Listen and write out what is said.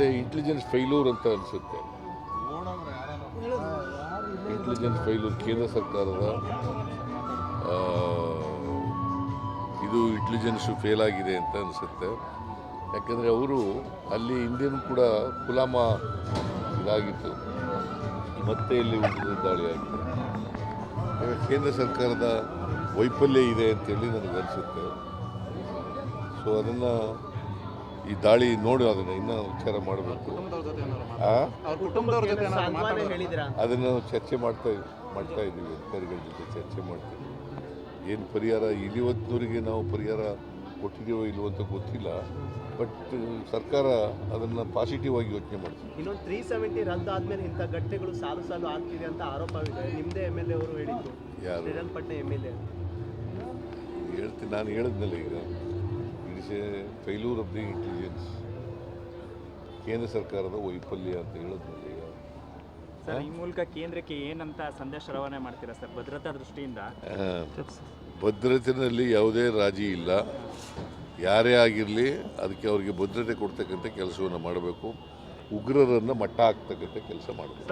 Intelligence failure ಅಂತ ಅನಿಸುತ್ತೆ. Intelligence failure ಕೇಂದ್ರ ಸರ್ಕಾರದ ಇದು ಇಂಟೆಲಿಜೆನ್ಸ್ ಫೇಲ್ ಆಗಿದೆ ಅಂತ ಅನಿಸುತ್ತೆ. ಯಾಕಂದರೆ ಅವರು ಅಲ್ಲಿ ಹಿಂದೆನೂ ಕೂಡ ಪುಲಾಮ ಇದಾಗಿತ್ತು. ಮತ್ತೆ ಇಲ್ಲಿ ದಾಳಿ ಆಗಿದೆ. ಕೇಂದ್ರ ಸರ್ಕಾರದ ವೈಫಲ್ಯ ಇದೆ ಅಂತೇಳಿ ನನಗೆ ಅನಿಸುತ್ತೆ. ಸೊ ಅದನ್ನು ಈ ದಾಳಿ ನೋಡಿ ಅದನ್ನು ಇನ್ನೂ ಉಚ್ಚಾರ ಮಾಡಬೇಕು. ಅದನ್ನು ಚರ್ಚೆ ಮಾಡ್ತಾ ಮಾಡ್ತಾ ಇದ್ದೀವಿ ಅಧಿಕಾರಿಗಳ ಜೊತೆ ಚರ್ಚೆ ಮಾಡ್ತೀವಿ. ಏನು ಪರಿಹಾರ? ಇಲ್ಲಿವತ್ತಿನವರಿಗೆ ನಾವು ಪರಿಹಾರ ಕೊಟ್ಟಿದ್ದೀವೋ ಇಲ್ವೋ ಅಂತ ಗೊತ್ತಿಲ್ಲ. ಬಟ್ ಸರ್ಕಾರ ಅದನ್ನು ಪಾಸಿಟಿವ್ ಆಗಿ ಯೋಚನೆ ಮಾಡ್ತೀವಿ. ಇನ್ನೊಂದು ತ್ರೀ ಸೆವೆಂಟಿ ಆದಮೇಲೆ ಇಂಥ ಗಟ್ಟೆಗಳು ಸಾಲು ಸಾಲು ಆಗ್ತಿದೆ ಅಂತ ಆರೋಪವಿದೆ. ನಿಮ್ಮದೇ ಎಂ ಎಲ್ ಎ ಅವರು ಹೇಳಿದ್ರು ಯಾರು? Srirangapatna M L A. ಹೇಳ್ತೀನಿ ನಾನು ಹೇಳಿದ್ನಲ್ಲ ಈಗ. It's a failure of the intelligence. ಕೇಂದ್ರ ಸರ್ಕಾರದ ವೈಫಲ್ಯ ಅಂತ ಹೇಳೋದು ಈಗ. ಸರ್ ಈ ಮೂಲಕ ಕೇಂದ್ರಕ್ಕೆ ಏನಂತ ಸಂದೇಶ ರವಾನೆ ಮಾಡ್ತೀರಾ ಸರ್ ಭದ್ರತಾ ದೃಷ್ಟಿಯಿಂದ? ಭದ್ರತೆಯಲ್ಲಿ ಯಾವುದೇ ರಾಜಿ ಇಲ್ಲ. ಯಾರೇ ಆಗಿರಲಿ ಅದಕ್ಕೆ ಅವರಿಗೆ ಭದ್ರತೆ ಕೊಡ್ತಕ್ಕಂಥ ಕೆಲಸವನ್ನು ಮಾಡಬೇಕು. ಉಗ್ರರನ್ನು ಮಟ್ಟ ಹಾಕ್ತಕ್ಕಂಥ ಕೆಲಸ ಮಾಡಬೇಕು.